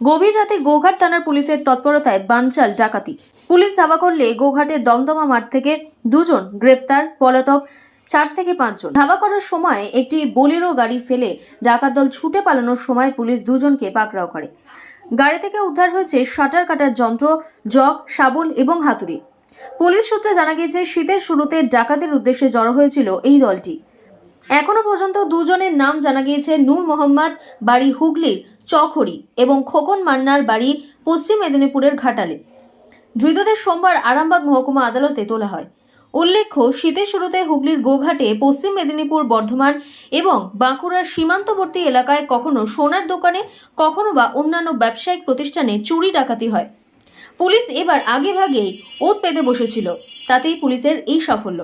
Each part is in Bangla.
গভীর রাতে গোঘাট থানার পুলিশের তৎপরতায় বানচাল ডাকাতি। পুলিশ ধাওয়া করলে গোঘাটের দমদমা মাঠ থেকে দুজন গ্রেফতার, পলাতক চার থেকে পাঁচজন। ধাওয়া করার সময় একটি বোলেরো গাড়ি ফেলে ডাকাত দল ছুটে পালানোর সময় পুলিশ দুজনকে পাকড়াও করে। গাড়ি থেকে উদ্ধার হয়েছে শাটার কাটার যন্ত্র, জগ, শাবল এবং হাতুড়ি। পুলিশ সূত্রে জানা গিয়েছে, শীতের শুরুতে ডাকাতের উদ্দেশ্যে জড়ো হয়েছিল এই দলটি। এখনও পর্যন্ত দুজনের নাম জানা গিয়েছে। নূর মোহাম্মদ, বাড়ি হুগলির চখড়ি এবং খোকন মান্নার বাড়ি পশ্চিম মেদিনীপুরের ঘাটালে। ধৃতদের সোমবার আরামবাগ মহকুমা আদালতে তোলা হয়। উল্লেখ্য, শীতের শুরুতে হুগলির গোঘাটে পশ্চিম মেদিনীপুর বর্ধমান এবং বাঁকুড়ার সীমান্তবর্তী এলাকায় কখনো সোনার দোকানে, কখনো বা অন্যান্য ব্যবসায়িক প্রতিষ্ঠানে চুরি ডাকাতি হয়। পুলিশ এবার আগে ভাগেই ওত পেতে বসেছিল। তাতেই পুলিশের এই সাফল্য।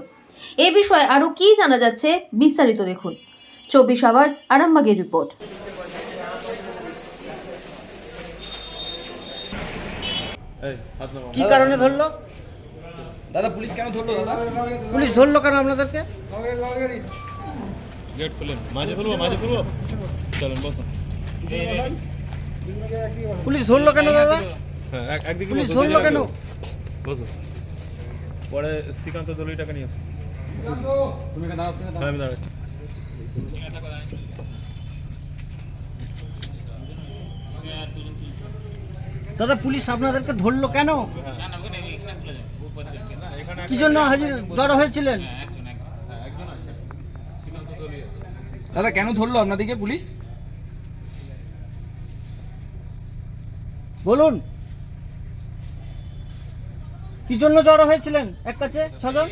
এ বিষয়ে আরও কী জানা যাচ্ছে বিস্তারিত দেখুন। চব্বিশ আওয়ার্স, আরামবাগের রিপোর্ট। কি কারণে ধরলো? দাদা পুলিশ কেন ধরলো দাদা? পুলিশ ধরলো কেন আপনাদেরকে? গেট খুলেন। মাঝে খুলবো মাঝে খুলবো? চলেন বসুন। পুলিশ ধরলো কেন দাদা? হ্যাঁ এক- একদিকে পুলিশ ধরলো কেন? বসো পরে শ্রীকান্ত দলির টাকা নিয়ে আসো তুমি দাঁড়াও তুমি আমি দাঁড়াচ্ছি দাদা পুলিশ আপনাদেরকে ধরলো কেন? কি জন্য হাজির জড়ো হয়েছিলেন? দাদা কেন ধরলো আপনাদেরকে পুলিশ? বলুন। কি জন্য জড়ো হয়েছিলেন এক কাছে ছজন?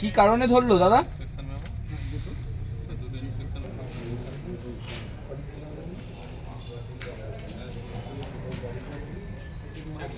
কি কারণে ধরলো দাদা?